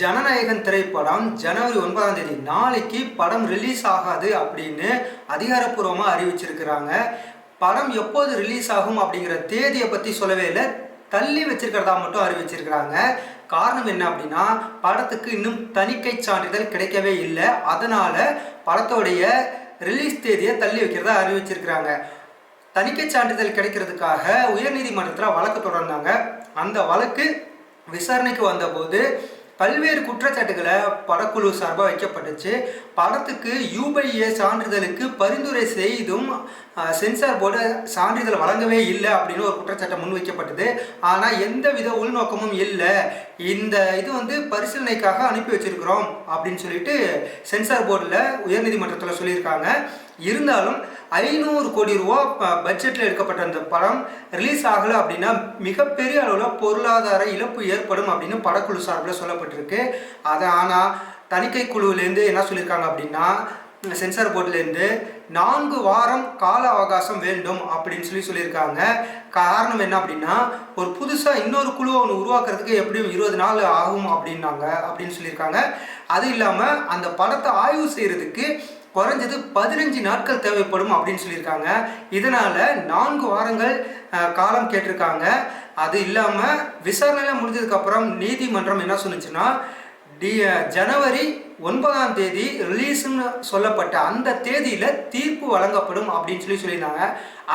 ஜனநாயகன் திரைப்படம் ஜனவரி ஒன்பதாம் தேதி. நாளைக்கு படம் ரிலீஸ் ஆகாது அப்படின்னு அதிகாரப்பூர்வமாக அறிவிச்சிருக்கிறாங்க. படம் எப்போது ரிலீஸ் ஆகும் அப்படிங்கிற தேதியை பற்றி சொல்லவே இல்லை. தள்ளி வச்சிருக்கிறதா மட்டும் அறிவிச்சிருக்கிறாங்க. காரணம் என்ன அப்படின்னா படத்துக்கு இன்னும் தணிக்கை சான்றிதழ் கிடைக்கவே இல்லை. அதனால் படத்தோடைய ரிலீஸ் தேதியை தள்ளி வைக்கிறதா அறிவிச்சிருக்கிறாங்க. தணிக்கை சான்றிதழ் கிடைக்கிறதுக்காக உயர்நீதிமன்றத்தில் வழக்கு தொடர்ந்தாங்க. அந்த வழக்கு விசாரணைக்கு வந்தபோது பல்வேறு குற்றச்சாட்டுகளை படக்குழு சார்பாக வைக்கப்பட்டுச்சு. படத்துக்கு யூபிஏ சான்றிதழுக்கு பரிந்துரை செய்தும் சென்சார் போர்டு சான்றிதழ் வழங்கவே இல்லை அப்படின்னு ஒரு குற்றச்சாட்டை முன்வைக்கப்பட்டது. ஆனால் எந்த வித உள்நோக்கமும் இல்லை. இந்த இது வந்து பரிசீலனைக்காக அனுப்பி வச்சிருக்கிறோம் அப்படின்னு சொல்லிட்டு சென்சார் போர்டில் உயர்நீதிமன்றத்தில் சொல்லியிருக்காங்க. இருந்தாலும் ஐநூறு கோடி ரூபா பட்ஜெட்டில் எடுக்கப்பட்ட அந்த படம் ரிலீஸ் ஆகலை அப்படின்னா மிகப்பெரிய அளவில் பொருளாதார இழப்பு ஏற்படும் அப்படின்னு படக்குழு சார்பில் சொல்லப்பட்டிருக்கு. அதை ஆனால் தணிக்கை குழுவிலேருந்து என்ன சொல்லியிருக்காங்க அப்படின்னா சென்சார் போர்டிலேருந்து நான்கு வாரம் கால அவகாசம் வேண்டும் அப்படின்னு சொல்லி சொல்லியிருக்காங்க. காரணம் என்ன அப்படின்னா ஒரு புதுசாக இன்னொரு குழுவை ஒன்று உருவாக்குறதுக்கு எப்படியும் இருபது நாள் ஆகும் அப்படின்னாங்க அப்படின்னு சொல்லியிருக்காங்க. அது இல்லாமல் அந்த படத்தை ஆய்வு செய்கிறதுக்கு குறைஞ்சது பதினஞ்சு நாட்கள் தேவைப்படும் அப்படின்னு சொல்லியிருக்காங்க. இதனால் நான்கு வாரங்கள் காலம் கேட்டிருக்காங்க. அது இல்லாமல் விசாரணைலாம் முடிஞ்சதுக்கப்புறம் நீதிமன்றம் என்ன சொன்னுச்சுன்னா டி ஜனவரி ஒன்பதாம் தேதி ரிலீஸ்னு சொல்லப்பட்ட அந்த தேதியில் தீர்ப்பு வழங்கப்படும் அப்படின்னு சொல்லி சொல்லியிருந்தாங்க.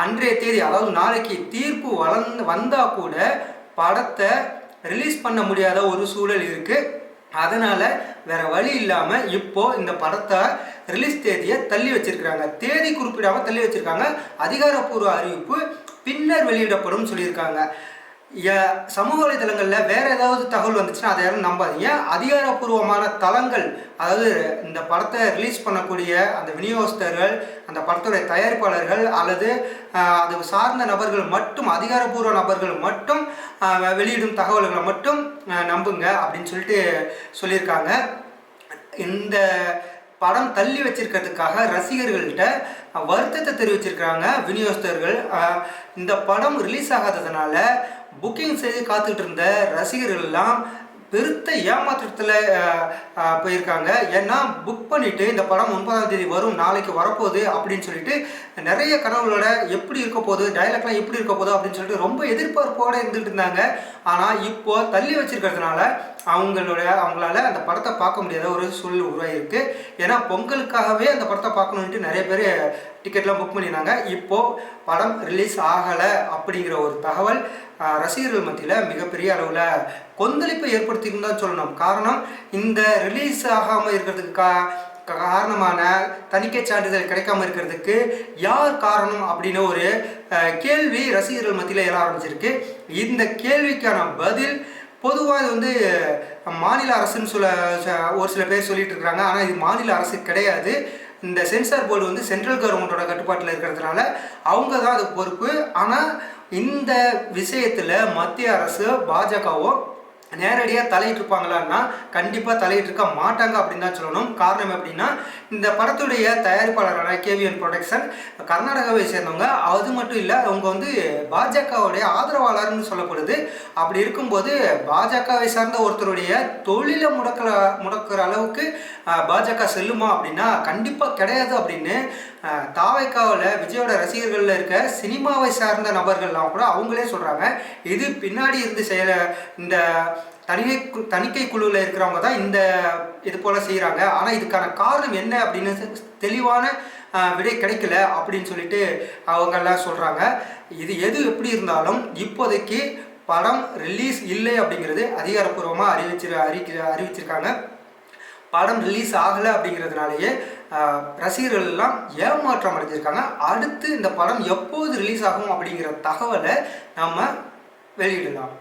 அன்றைய தேதி அதாவது நாளைக்கு தீர்ப்பு வளர்ந்து வந்தால் கூட படத்தை ரிலீஸ் பண்ண முடியாத ஒரு சூழல் இருக்குது அதனால் வேற வழி இல்லாமல் இப்போ இந்த படத்தை ரிலீஸ் தேதியை தள்ளி வச்சிருக்கிறாங்க. தேதி குறிப்பிடாமல் தள்ளி வச்சிருக்காங்க. அதிகாரப்பூர்வ அறிவிப்பு பின்னர் வெளியிடப்படும் சொல்லியிருக்காங்க. சமூக வலைதளங்களில் வேறு ஏதாவது தகவல் வந்துச்சுன்னா அதை யாரும் நம்பாதீங்க. அதிகாரப்பூர்வமான தளங்கள் அதாவது இந்த படத்தை ரிலீஸ் பண்ணக்கூடிய அந்த விநியோகஸ்தர்கள் அந்த படத்துடைய தயாரிப்பாளர்கள் அல்லது அது சார்ந்த நபர்கள் மட்டும் அதிகாரப்பூர்வ நபர்கள் மட்டும் வெளியிடும் தகவல்களை மட்டும் நம்புங்க அப்படின்னு சொல்லிட்டு சொல்லியிருக்காங்க. இந்த படம் தள்ளி வச்சிருக்கிறதுக்காக ரசிகர்கள்ட்ட வருத்தத்தை தெரிவிச்சிருக்கிறாங்க விநியோகஸ்தர்கள். இந்த படம் ரிலீஸ் ஆகாததுனால புக்கிங் செய்து காத்துக்கிட்டு இருந்த ரசிகர்கள் எல்லாம் பெருத்த ஏமாற்றத்தில் போயிருக்காங்க. ஏன்னா புக் பண்ணிவிட்டு இந்த படம் ஒன்பதாம் தேதி வரும் நாளைக்கு வரப்போகுது அப்படின்னு சொல்லிட்டு நிறைய கனவுகளோட எப்படி இருக்க போகுது டைலாக்லாம் எப்படி இருக்க போகுது அப்படின்னு சொல்லிட்டு ரொம்ப எதிர்பார்ப்போட இருந்துட்டு இருந்தாங்க. ஆனால் இப்போ தள்ளி வச்சிருக்கிறதுனால அவங்களோட அவங்களால அந்த படத்தை பார்க்க முடியாத ஒரு சூழல் உருவாகிருக்கு ஏன்னா பொங்கலுக்காகவே அந்த படத்தை பார்க்கணுன்ட்டு நிறைய பேர் டிக்கெட்லாம் புக் பண்ணியிருந்தாங்க. இப்போது படம் ரிலீஸ் ஆகலை அப்படிங்கிற ஒரு தகவல் ரசிகர்கள் மத்தியில் மிகப்பெரிய அளவில் கொந்தளிப்பை ஏற்படுத்தின்னு தான் சொல்லணும். காரணம் இந்த ரிலீஸ் ஆகாமல் இருக்கிறதுக்கு கா காரணமான தணிக்கை சான்றிதழ் கிடைக்காம இருக்கிறதுக்கு யார் காரணம் அப்படின்னு ஒரு கேள்வி ரசிகர்கள் மத்தியில் எழ ஆரம்பிச்சிருக்கு. இந்த கேள்விக்கான பதில் பொதுவாக இது வந்து மாநில அரசுன்னு சொல்ல ச- ஒரு சில பேர் சொல்லிட்டு இருக்கிறாங்க. ஆனால் இது மாநில அரசு கிடையாது. இந்த சென்சார் போர்டு வந்து சென்ட்ரல் கவர்மெண்ட்டோட கட்டுப்பாட்டில் இருக்கிறதுனால அவங்க தான் அது பொறுப்பு. ஆனால் இந்த விஷயத்தில் மத்திய அரசு பாஜகவோ நேரடியாக தலையிட்டிருப்பாங்களான்னா கண்டிப்பாக தலையிட்டிருக்க மாட்டாங்க அப்படின்னு தான் சொல்லணும். காரணம் எப்படின்னா இந்த படத்துடைய தயாரிப்பாளரான கேவிஎன் ப்ரொடக்ஷன் கர்நாடகாவை சேர்ந்தவங்க. அது மட்டும் இல்லை அவங்க வந்து பாஜகவுடைய ஆதரவாளர்னு சொல்லப்படுது. அப்படி இருக்கும்போது பாஜகவை சார்ந்த ஒருத்தருடைய தொழிலை முடக்கிற முடக்கிற அளவுக்கு பாஜக செல்லுமா அப்படின்னா கண்டிப்பாக கிடையாது அப்படின்னு தாவைக்காவில் விஜயோட ரசிகர்களில் இருக்க சினிமாவை சார்ந்த நபர்கள்லாம் கூட அவங்களே சொல்கிறாங்க இது பின்னாடி இருந்து செய்கிற இந்த தனிமை கு- தணிக்கை குழுவில் இருக்கிறவங்க தான் இந்த இது போல் செய்கிறாங்க ஆனால் இதுக்கான காரணம் என்ன அப்படின்னு தெ- தெளிவான விடை கிடைக்கல அப்படின்னு சொல்லிட்டு அவங்கெல்லாம் சொல்கிறாங்க இது எது எப்படி இருந்தாலும் இப்போதைக்கு படம் ரிலீஸ் இல்லை அப்படிங்கிறது அதிகாரப்பூர்வமாக அறிவிச்சிரு அறிக்க அறிவிச்சிருக்காங்க. படம் ரிலீஸ் ஆகலை அப்படிங்கிறதுனாலேயே ரசிகர்கள்லாம் ஏமாற்றம் அடைஞ்சிருக்காங்க. அடுத்து இந்த படம் எப்போது ரிலீஸ் ஆகும் அப்படிங்கிற தகவலை நம்ம வெளியிடலாம்.